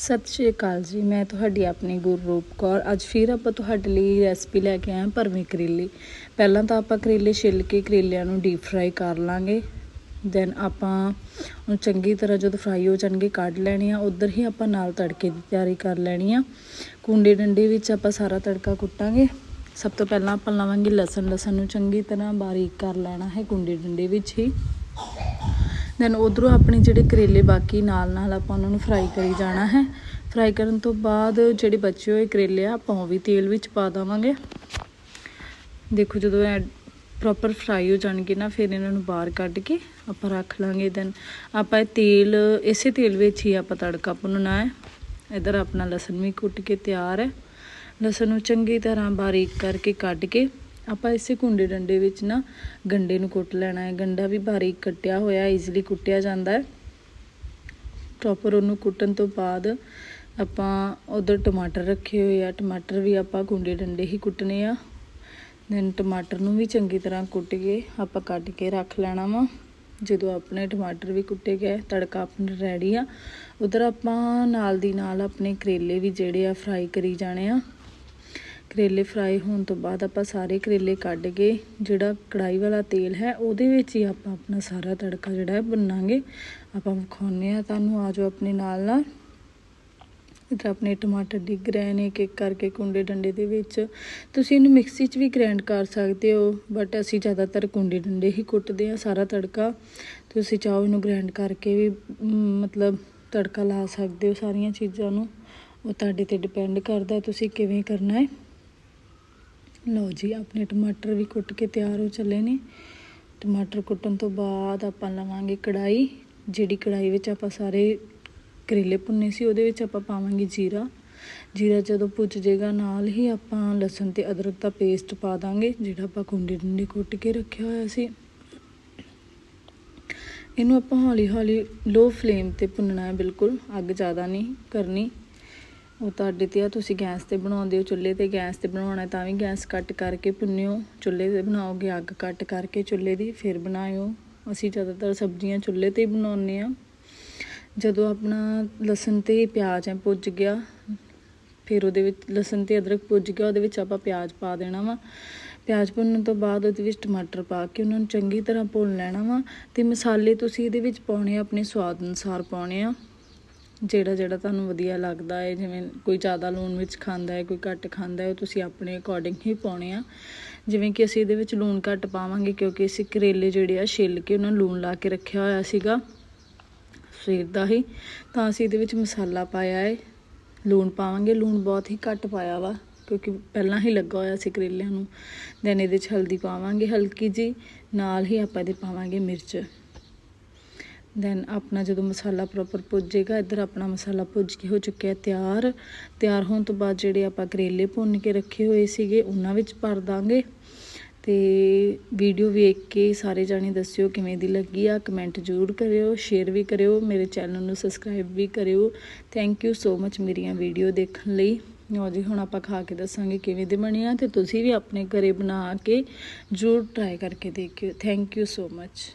ਸਤਿ ਸ਼੍ਰੀ ਅਕਾਲ ਜੀ, ਮੈਂ ਤੁਹਾਡੀ ਆਪਣੀ ਗੁਰਰੂਪ ਕੌਰ। ਅੱਜ ਫਿਰ ਆਪਾਂ ਤੁਹਾਡੇ ਲਈ ਰੈਸਪੀ ਲੈ ਕੇ ਆਏ ਹਾਂ ਭਰਵੇਂ ਕਰੇਲੇ। ਪਹਿਲਾਂ ਤਾਂ ਆਪਾਂ ਕਰੇਲੇ ਛਿੱਲ ਕੇ ਕਰੇਲਿਆਂ ਨੂੰ ਡੀਪ ਫਰਾਈ ਕਰ ਲਾਂਗੇ। ਦੈਨ ਆਪਾਂ ਉਹਨੂੰ ਚੰਗੀ ਤਰ੍ਹਾਂ ਜਦੋਂ ਫਰਾਈ ਹੋ ਜਾਣਗੇ, ਕੱਢ ਲੈਣੇ ਆ। ਉਧਰ ਹੀ ਆਪਾਂ ਨਾਲ ਤੜਕੇ ਦੀ ਤਿਆਰੀ ਕਰ ਲੈਣੀ ਆ। ਕੁੰਡੇ ਡੰਡੇ ਵਿੱਚ ਆਪਾਂ ਸਾਰਾ ਤੜਕਾ ਕੁੱਟਾਂਗੇ। ਸਭ ਤੋਂ ਪਹਿਲਾਂ ਆਪਾਂ ਲਾਵਾਂਗੇ ਲਸਣ। ਲਸਣ ਨੂੰ ਚੰਗੀ ਤਰ੍ਹਾਂ ਬਾਰੀਕ ਕਰ ਲੈਣਾ ਹੈ ਕੁੰਡੇ ਡੰਡੇ ਵਿੱਚ ਹੀ। ਦੈਨ ਉਧਰੋਂ ਆਪਣੇ ਜਿਹੜੇ ਕਰੇਲੇ ਬਾਕੀ ਨਾਲ ਨਾਲ ਆਪਾਂ ਉਹਨਾਂ ਨੂੰ ਫਰਾਈ ਕਰੀ ਜਾਣਾ ਹੈ। ਫਰਾਈ ਕਰਨ ਤੋਂ ਬਾਅਦ ਜਿਹੜੇ ਬਚੇ ਹੋਏ ਕਰੇਲੇ ਆ, ਆਪਾਂ ਉਹ ਵੀ ਤੇਲ ਵਿੱਚ ਪਾ ਦਵਾਂਗੇ। ਦੇਖੋ ਜਦੋਂ ਇਹ ਪ੍ਰੋਪਰ ਫਰਾਈ ਹੋ ਜਾਣਗੇ ਨਾ, ਫਿਰ ਇਹਨਾਂ ਨੂੰ ਬਾਹਰ ਕੱਢ ਕੇ ਆਪਾਂ ਰੱਖ ਲਾਂਗੇ। ਦੈਨ ਆਪਾਂ ਇਹ ਤੇਲ, ਇਸੇ ਤੇਲ ਵਿੱਚ ਹੀ ਆਪਾਂ ਤੜਕਾ ਭੁੰਨਣਾ ਹੈ। ਇਧਰ ਆਪਣਾ ਲਸਣ ਵੀ ਕੁੱਟ ਕੇ ਤਿਆਰ ਹੈ। ਲਸਣ ਨੂੰ ਚੰਗੀ ਤਰ੍ਹਾਂ ਬਾਰੀਕ ਕਰਕੇ ਕੱਢ ਕੇ ਆਪਾਂ ਇਸੇ ਕੁੰਡੇ ਡੰਡੇ ਵਿੱਚ ਨਾ ਗੰਡੇ ਨੂੰ ਕੁੱਟ ਲੈਣਾ ਹੈ। ਗੰਡਾ ਵੀ ਬਾਰੀਕ ਕੱਟਿਆ ਹੋਇਆ ਈਜ਼ੀਲੀ ਕੁੱਟਿਆ ਜਾਂਦਾ ਹੈ। ਪ੍ਰੋਪਰ ਉਹਨੂੰ ਕੁੱਟਣ ਤੋਂ ਬਾਅਦ ਆਪਾਂ ਉਧਰ ਟਮਾਟਰ ਰੱਖੇ ਹੋਏ ਆ। ਟਮਾਟਰ ਵੀ ਆਪਾਂ ਕੁੰਡੇ ਡੰਡੇ ਹੀ ਕੁੱਟਨੇ ਆ। ਦੈਨ ਟਮਾਟਰ ਨੂੰ ਵੀ ਚੰਗੀ ਤਰ੍ਹਾਂ ਕੁੱਟ ਕੇ ਆਪਾਂ ਕੱਟ ਕੇ ਰੱਖ ਲੈਣਾ ਵਾ। ਜਦੋਂ ਆਪਣੇ ਟਮਾਟਰ ਵੀ ਕੁੱਟੇ ਗਏ, ਤੜਕਾ ਆਪਣਾ ਰੈਡੀ ਆ। ਉਧਰ ਆਪਾਂ ਨਾਲ ਦੀ ਨਾਲ ਆਪਣੇ ਕਰੇਲੇ ਵੀ ਜਿਹੜੇ ਆ ਫਰਾਈ ਕਰੀ ਜਾਣੇ ਆ। ਕਰੇਲੇ ਫਰਾਈ ਹੋਣ ਤੋਂ ਬਾਅਦ ਆਪਾਂ ਸਾਰੇ ਕਰੇਲੇ ਕੱਢ ਕੇ ਜਿਹੜਾ ਕੜਾਈ ਵਾਲਾ ਤੇਲ ਹੈ ਉਹਦੇ ਵਿੱਚ ਹੀ ਆਪਾਂ ਆਪਣਾ ਸਾਰਾ ਤੜਕਾ ਜਿਹੜਾ ਹੈ ਬਣਾਵਾਂਗੇ ਆਪਾਂ ਵਿਖਾਉਨੇ ਆ ਤੁਹਾਨੂੰ ਆਜੋ ਆਪਣੇ ਨਾਲ ਨਾਲ। ਇਧਰ ਆਪਣੇ ਟਮਾਟਰ ਡਿੱਗ ਰਹੇ ਨੇ ਇੱਕ ਇੱਕ ਕਰਕੇ ਕੁੰਡੇ ਡੰਡੇ ਦੇ ਵਿੱਚ। ਤੁਸੀਂ ਇਹਨੂੰ ਮਿਕਸੀ 'ਚ ਵੀ ਗ੍ਰਾਈਂਡ ਕਰ ਸਕਦੇ ਹੋ, ਬਟ ਅਸੀਂ ਜ਼ਿਆਦਾਤਰ ਕੁੰਡੇ ਡੰਡੇ ਹੀ ਕੁੱਟਦੇ ਆ ਸਾਰਾ ਤੜਕਾ। ਤੁਸੀਂ ਚਾਹੋ ਇਹਨੂੰ ਗ੍ਰਾਈਂਡ ਕਰਕੇ ਵੀ ਮਤਲਬ ਤੜਕਾ ਲਾ ਸਕਦੇ ਹੋ ਸਾਰੀਆਂ ਚੀਜ਼ਾਂ ਨੂੰ। ਉਹ ਤੁਹਾਡੇ ਤੇ ਡਿਪੈਂਡ ਕਰਦਾ ਤੁਸੀਂ ਕਿਵੇਂ ਕਰਨਾ ਹੈ। ਲਓ ਜੀ, ਆਪਣੇ ਟਮਾਟਰ ਵੀ ਕੁੱਟ ਕੇ ਤਿਆਰ ਹੋ ਚੱਲੇ ਨੇ। ਟਮਾਟਰ ਕੁੱਟਣ ਤੋਂ ਬਾਅਦ ਆਪਾਂ ਲਵਾਂਗੇ ਕੜਾਈ ਜਿਹੜੀ ਕੜਾਈ ਵਿੱਚ ਆਪਾਂ ਸਾਰੇ ਕਰੇਲੇ ਭੁੰਨੇ ਸੀ, ਉਹਦੇ ਵਿੱਚ ਆਪਾਂ ਪਾਵਾਂਗੇ ਜੀਰਾ। ਜੀਰਾ ਜਦੋਂ ਭੁੱਜ ਜਾਏਗਾ ਨਾਲ ਹੀ ਆਪਾਂ ਲਸਣ ਤੇ ਅਦਰਕ ਦਾ ਪੇਸਟ ਪਾ ਦਾਂਗੇ, ਜਿਹੜਾ ਆਪਾਂ ਕੁੰਡੇ ਡੰਡੇ ਕੁੱਟ ਕੇ ਰੱਖਿਆ ਹੋਇਆ ਸੀ। ਇਹਨੂੰ ਆਪਾਂ ਹੌਲੀ ਹੌਲੀ ਲੋ ਫਲੇਮ ਤੇ ਭੁੰਨਣਾ ਹੈ, ਬਿਲਕੁਲ ਅੱਗ ਜ਼ਿਆਦਾ ਨਹੀਂ ਕਰਨੀ। ਉਹ ਤੁਹਾਡੇ ਤੇ ਆ, ਤੁਸੀਂ ਗੈਸ ਤੇ ਬਣਾਉਂਦੇ ਹੋ, ਚੁੱਲ੍ਹੇ ਤੇ ਗੈਸ ਤੇ ਬਣਾਉਣਾ ਤਾਂ ਵੀ ਗੈਸ ਕੱਟ ਕਰਕੇ ਭੁੰਨਿਓ। ਚੁੱਲ੍ਹੇ ਤੇ ਬਣਾਓਗੇ, ਅੱਗ ਕੱਟ ਕਰਕੇ ਚੁੱਲ੍ਹੇ ਦੀ, ਫਿਰ ਬਣਾਇਓ। ਅਸੀਂ ਜ਼ਿਆਦਾਤਰ ਸਬਜ਼ੀਆਂ ਚੁੱਲ੍ਹੇ ਤੇ ਹੀ ਬਣਾਉਂਦੇ ਆ ਜਦੋਂ ਆਪਣਾ ਲਸਣ ਤੇ ਪਿਆਜ਼ ਹੈ ਪੁੱਜ ਗਿਆ, ਫਿਰ ਉਹਦੇ ਵਿੱਚ ਲਸਣ ਤੇ ਅਦਰਕ ਪੁੱਜ ਗਿਆ, ਉਹਦੇ ਵਿੱਚ ਆਪਾਂ ਪਿਆਜ਼ ਪਾ ਦੇਣਾ ਵਾ। ਪਿਆਜ਼ ਭੁੰਨਣ ਤੋਂ ਬਾਅਦ ਉਹਦੇ ਵਿੱਚ ਟਮਾਟਰ ਪਾ ਕੇ ਉਹਨਾਂ ਨੂੰ ਚੰਗੀ ਤਰ੍ਹਾਂ ਭੁੰਨ ਲੈਣਾ ਵਾ। ਤੇ ਮਸਾਲੇ ਤੁਸੀਂ ਇਹਦੇ ਵਿੱਚ ਪਾਉਣੇ ਆ, ਆਪਣੇ ਸਵਾਦ ਅਨੁਸਾਰ ਪਾਉਣੇ ਆ। ਜਿਹੜਾ ਜਿਹੜਾ ਤੁਹਾਨੂੰ ਵਧੀਆ ਲੱਗਦਾ ਹੈ, ਜਿਵੇਂ ਕੋਈ ਜ਼ਿਆਦਾ ਲੂਣ ਵਿੱਚ ਖਾਂਦਾ ਹੈ, ਕੋਈ ਘੱਟ ਖਾਂਦਾ ਹੈ ਤੁਸੀਂ ਆਪਣੇ ਅਕੋਰਡਿੰਗ ਹੀ ਪਾਉਣੇ ਆ। ਜਿਵੇਂ ਕਿ ਅਸੀਂ ਇਹਦੇ ਵਿੱਚ ਲੂਣ ਘੱਟ ਪਾਵਾਂਗੇ ਕਿਉਂਕਿ ਅਸੀਂ ਕਰੇਲੇ ਜਿਹੜੇ ਆ ਛਿੱਲ ਕੇ ਉਹਨਾਂ ਨੂੰ ਲੂਣ ਲਾ ਕੇ ਰੱਖਿਆ ਹੋਇਆ ਸੀਗਾ ਸਵੇਰ ਦਾ ਹੀ, ਤਾਂ ਅਸੀਂ ਇਹਦੇ ਵਿੱਚ ਮਸਾਲਾ ਪਾਇਆ ਹੈ। ਲੂਣ ਪਾਵਾਂਗੇ, ਲੂਣ ਬਹੁਤ ਹੀ ਘੱਟ ਪਾਇਆ ਵਾ, ਕਿਉਂਕਿ ਪਹਿਲਾਂ ਹੀ ਲੱਗਾ ਹੋਇਆ ਸੀ ਕਰੇਲਿਆਂ ਨੂੰ। ਦੈਨ ਇਹਦੇ 'ਚ ਹਲਦੀ ਪਾਵਾਂਗੇ ਹਲਕੀ ਜੀ ਨਾਲ ਹੀ ਆਪਾਂ ਇਹਦੇ ਪਾਵਾਂਗੇ ਮਿਰਚ। ਦੈਨ ਆਪਣਾ ਜਦੋਂ ਮਸਾਲਾ ਪ੍ਰੋਪਰ ਪੁੱਜੇਗਾ, ਇੱਧਰ ਆਪਣਾ ਮਸਾਲਾ ਪੁੱਜ ਕੇ ਹੋ ਚੁੱਕਿਆ ਤਿਆਰ। ਤਿਆਰ ਹੋਣ ਤੋਂ ਬਾਅਦ ਜਿਹੜੇ ਆਪਾਂ ਕਰੇਲੇ ਭੁੰਨ ਕੇ ਰੱਖੇ ਹੋਏ ਸੀਗੇ, ਉਹਨਾਂ ਵਿੱਚ ਭਰ ਦਾਂਗੇ। ਤੇ ਵੀਡੀਓ ਵੇਖ ਕੇ ਸਾਰੇ ਜਾਣੇ ਦੱਸਿਓ ਕਿਵੇਂ ਦੀ ਲੱਗੀ ਆ। ਕਮੈਂਟ ਜ਼ਰੂਰ ਕਰਿਓ ਸ਼ੇਅਰ ਵੀ ਕਰਿਓ, ਮੇਰੇ ਚੈਨਲ ਨੂੰ ਸਬਸਕ੍ਰਾਈਬ ਵੀ ਕਰਿਓ। ਥੈਂਕ ਯੂ ਸੋ ਮਚ ਮੇਰੀਆਂ ਵੀਡੀਓ ਦੇਖਣ ਲਈ। ਲਓ ਜੀ, ਹੁਣ ਆਪਾਂ ਖਾ ਕੇ ਦੱਸਾਂਗੇ ਕਿਵੇਂ ਦੇ ਬਣੇ ਆ ਤੇ ਤੁਸੀਂ ਵੀ ਆਪਣੇ ਘਰੇ ਬਣਾ ਕੇ ਜ਼ਰੂਰ ਟਰਾਈ ਕਰਕੇ ਦੇਖਿਓ। Thank you so much